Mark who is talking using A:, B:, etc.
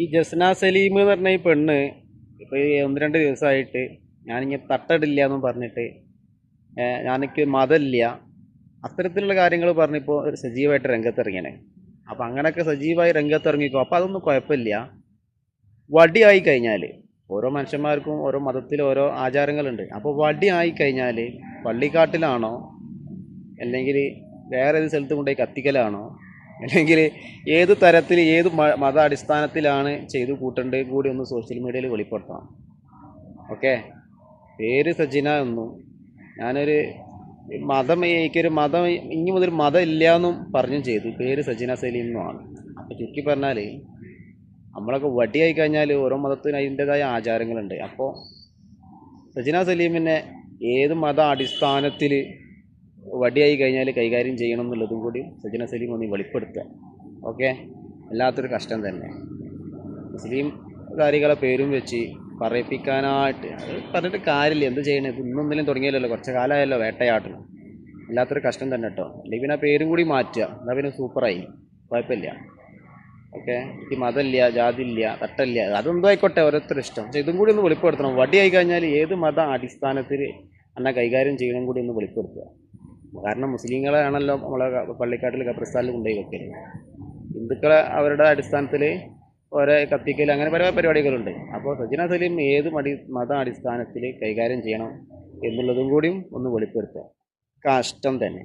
A: ഈ ജസ്ന സലീം എന്ന് പറഞ്ഞ ഈ പെണ്ണ് ഇപ്പോൾ ഈ ഒന്ന് രണ്ട് ദിവസമായിട്ട് ഞാനിങ്ങനെ തട്ടടില്ല എന്നും പറഞ്ഞിട്ട് ഞാനെനിക്ക് മതമില്ല. അത്തരത്തിലുള്ള കാര്യങ്ങൾ പറഞ്ഞിപ്പോൾ ഒരു സജീവമായിട്ട് രംഗത്തിറങ്ങിയാണ്. അപ്പോൾ അങ്ങനെയൊക്കെ സജീവമായി രംഗത്തിറങ്ങിക്കോ അപ്പോൾ അതൊന്നും കുഴപ്പമില്ല. വടിയായി കഴിഞ്ഞാൽ ഓരോ മനുഷ്യന്മാർക്കും ഓരോ മതത്തിൽ ഓരോ ആചാരങ്ങളുണ്ട്. അപ്പോൾ വടിയായി കഴിഞ്ഞാൽ പള്ളിക്കാട്ടിലാണോ അല്ലെങ്കിൽ വേറെ ഏത് സ്ഥലത്ത് കൊണ്ടുപോയി കത്തിക്കലാണോ അല്ലെങ്കിൽ ഏത് തരത്തിൽ ഏത് മത അടിസ്ഥാനത്തിലാണ് ചെയ്തു കൂട്ടേണ്ടത് കൂടി ഒന്ന് സോഷ്യൽ മീഡിയയിൽ വെളിപ്പെടുത്തണം. ഓക്കെ പേര് സജിന എന്നും ഞാനൊരു മതം എനിക്കൊരു മതം ഇനി മുതൽ മതം ഇല്ല എന്നും പറഞ്ഞും ചെയ്തു. പേര് സജിന സലീം എന്നുമാണ് അപ്പോൾ ചുരുക്കി പറഞ്ഞാൽ നമ്മളൊക്കെ വടിയായി കഴിഞ്ഞാൽ ഓരോ മതത്തിനും അതിന്റെതായ ആചാരങ്ങളുണ്ട്. അപ്പോൾ സജിന സലീമിനെ ഏത് മത അടിസ്ഥാനത്തിൽ വടിയായി കഴിഞ്ഞാൽ കൈകാര്യം ചെയ്യണം എന്നുള്ളതും കൂടി സജിന സലീം ഒന്ന് വെളിപ്പെടുത്തുക. ഓക്കെ വല്ലാത്തൊരു കഷ്ടം തന്നെ. മുസ്ലിം കാര്യങ്ങളെ പേരും വെച്ച് പറയിപ്പിക്കാനായിട്ട് പറഞ്ഞിട്ട് കാര്യമില്ല. എന്ത് ചെയ്യണേ? ഇന്നൊന്നിലും തുടങ്ങിയല്ലോ കുറച്ച് കാലമായല്ലോ വേട്ടയാട്ടണം വല്ലാത്തൊരു കഷ്ടം തന്നെ കേട്ടോ അല്ലെങ്കിൽ പിന്നെ പേരും കൂടി മാറ്റുക. എന്നാൽ പിന്നെ സൂപ്പറായി. കുഴപ്പമില്ല. ഓക്കെ എനിക്ക് മതമില്ല ജാതി ഇല്ല തട്ടല്ല അതെന്തോ ആയിക്കോട്ടെ. ഓരോരുത്തർ ഇഷ്ടം. പക്ഷേ ഇതും കൂടി ഒന്ന് വെളിപ്പെടുത്തണം. വടിയായി കഴിഞ്ഞാൽ ഏത് മത അടിസ്ഥാനത്തിൽ എന്നാൽ കൈകാര്യം ചെയ്യണം കൂടി ഒന്ന് വെളിപ്പെടുത്തുക. കാരണം മുസ്ലിങ്ങളാണല്ലോ നമ്മളെ പള്ളിക്കാട്ടിൽ കപ്രസ്ഥാനിൽ കൊണ്ടുപോയി വെക്കരുത് ഹിന്ദുക്കളെ അവരുടെ അടിസ്ഥാനത്തിൽ ഓരോ കത്തിക്കൽ അങ്ങനെ പല പരിപാടികളുണ്ട്. അപ്പോൾ സജിന സലീം ഏത് മടി മത അടിസ്ഥാനത്തിൽ കൈകാര്യം ചെയ്യണം എന്നുള്ളതും കൂടിയും ഒന്ന് വെളിപ്പെടുത്തുക. കഷ്ടം തന്നെ.